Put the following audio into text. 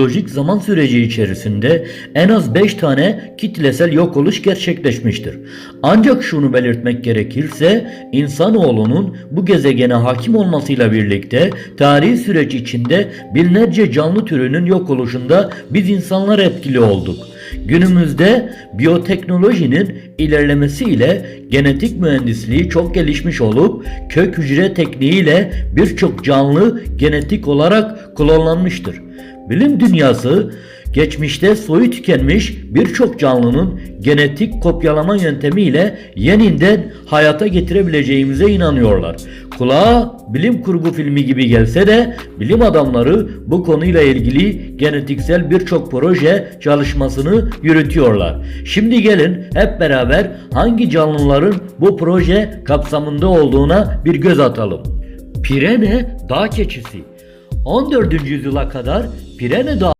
Biyolojik zaman süreci içerisinde en az 5 tane kitlesel yok oluş gerçekleşmiştir. Ancak şunu belirtmek gerekirse insanoğlunun bu gezegene hakim olmasıyla birlikte tarihi süreç içinde binlerce canlı türünün yok oluşunda biz insanlar etkili olduk. Günümüzde biyoteknolojinin ilerlemesiyle genetik mühendisliği çok gelişmiş olup kök hücre tekniğiyle birçok canlı genetik olarak klonlanmıştır. Bilim dünyası geçmişte soyu tükenmiş birçok canlının genetik kopyalama yöntemiyle yeniden hayata getirebileceğimize inanıyorlar. Kulağa bilim kurgu filmi gibi gelse de bilim adamları bu konuyla ilgili genetiksel birçok proje çalışmasını yürütüyorlar. Şimdi gelin hep beraber hangi canlıların bu proje kapsamında olduğuna bir göz atalım. Pirene dağ keçisi 14. yüzyıla kadar Pirene Dağı